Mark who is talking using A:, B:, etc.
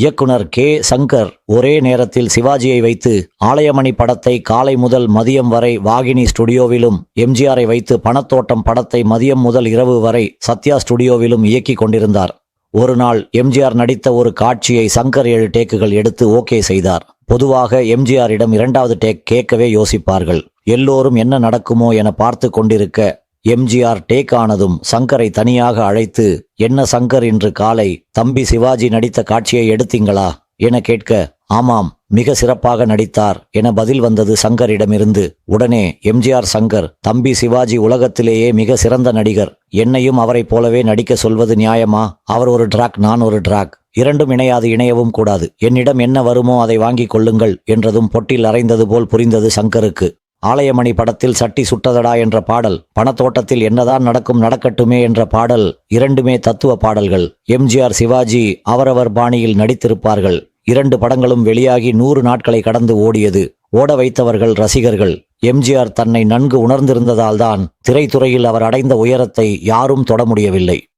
A: இயக்குனர் கே. சங்கர் ஒரே நேரத்தில் சிவாஜியை வைத்து ஆலயமணி படத்தை காலை முதல் மதியம் வரை வாகினி ஸ்டுடியோவிலும் எம்ஜிஆரை வைத்து பணத்தோட்டம் படத்தை மதியம் முதல் இரவு வரை சத்யா ஸ்டுடியோவிலும் இயக்கிக் கொண்டிருந்தார். ஒரு நாள் எம்ஜிஆர் நடித்த ஒரு காட்சியை சங்கர் ஏழு டேக்குகள் எடுத்து ஓகே செய்தார். பொதுவாக எம்ஜிஆரிடம் இரண்டாவது டேக் கேட்கவே யோசிப்பார்கள். எல்லோரும் என்ன நடக்குமோ என பார்த்து கொண்டிருக்க எம்ஜிஆர் டேக் ஆனதும் சங்கரை தனியாக அழைத்து என்ன சங்கர் இன்று காலை தம்பி சிவாஜி நடித்த காட்சியை எடுத்தீங்களா? என கேட்க ஆமாம் மிக சிறப்பாக நடித்தார் என பதில் வந்தது சங்கரிடமிருந்து. உடனே எம்ஜிஆர் சங்கர் தம்பி சிவாஜி உலகத்திலேயே மிக சிறந்த நடிகர். என்னையும் அவரைப் போலவே நடிக்க சொல்வது நியாயமா? அவர் ஒரு டிராக் நான் ஒரு டிராக். இரண்டும் இணையாது இணையவும் கூடாது. என்னிடம் என்ன வருமோ அதை வாங்கிக் கொள்ளுங்கள் என்றதும் பொட்டில் அறைந்தது போல் புரிந்தது சங்கருக்கு. ஆலயமணி படத்தில் சட்டி சுட்டதடா என்ற பாடல் பணத்தோட்டத்தில் என்னதான் நடக்கும் நடக்கட்டுமே என்ற பாடல் இரண்டுமே தத்துவ பாடல்கள். எம்ஜிஆர் சிவாஜி அவரவர் பாணியில் நடித்திருப்பார்கள். இரண்டு படங்களும் வெளியாகி நூறு நாட்களை கடந்து ஓடியது. ஓட வைத்தவர்கள் ரசிகர்கள். எம்ஜிஆர் தன்னை நன்கு உணர்ந்திருந்ததால்தான் திரைத்துறையில் அவர் அடைந்த உயரத்தை யாரும் தொட முடியவில்லை.